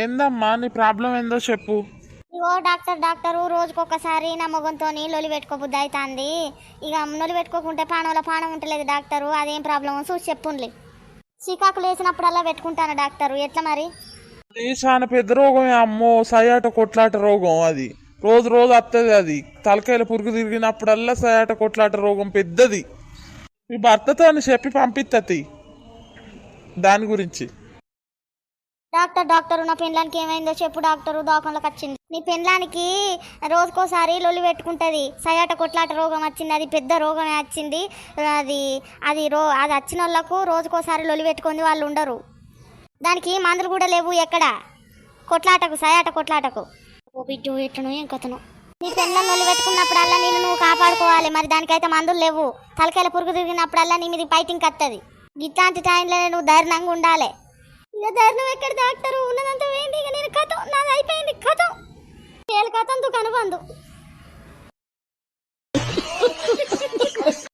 ఏందమ్మా నీ ప్రాబ్లం ఏందో చెప్పు. ఇగో డాక్టర్ డాక్టరు రోజుకొకసారి నా మొగంతో లొలి పెట్టుకోబుద్ది అవుతుంది ఇక నొలి పెట్టుకోకుంటే పానంలో పానం ఉంటలేదు డాక్టరు అదేం ప్రాబ్లం చూసి చెప్పుండ్లి. శ్రీకాకులు వేసినప్పుడల్లా పెట్టుకుంటాను డాక్టరు ఎట్లా మరి? అది చాలా పెద్ద రోగమే అమ్మో సయాట కొట్లాట రోగం అది. రోజు రోజు వస్తుంది అది. తలకాయల పురుగు తిరిగినప్పుడల్లా సయాట కొట్లాట రోగం పెద్దది. మీ భర్తతో అని చెప్పి పంపిత్తది. దాని గురించి. డాక్టర్ డాక్టర్ నా పెళ్ళానికి ఏమైందో చెప్పు డాక్టరు దోకంలోకి వచ్చింది. నీ పెళ్ళానికి రోజుకోసారి లొల్లి పెట్టుకుంటుంది. సయాట కొట్లాట రోగం వచ్చింది అది పెద్ద రోగమే వచ్చింది. అది అది రో అది వచ్చిన వాళ్ళకు రోజుకోసారి లొల్లి పెట్టుకుంది వాళ్ళు ఉండరు. దానికి మందులు కూడా లేవు ఎక్కడ? కొట్లాటకు సయాట కొట్లాటకు. ఓ బిడ్డు ఎట్లనో ఏం కథను. నీ పెళ్ళం లొల్లి పెట్టుకున్నప్పుడల్లా నేను నువ్వు కాపాడుకోవాలి. మరి దానికైతే మందులు లేవు. తలకాయల పురుగు తిరిగినప్పుడల్లా నీ మీద ఫైటింగ్ కత్తది. ఇట్లాంటి టైంలో నువ్వు ధైర్యంగా ఉండాలి. ఇక ధైర్యం ఎక్కడ డాక్టర్ ఉన్నదంతా ఏంటి? ఇక నేను కథం. నాది అయిపోయింది. కథం. ఏళ్ళ కథం దుకాణం బంధు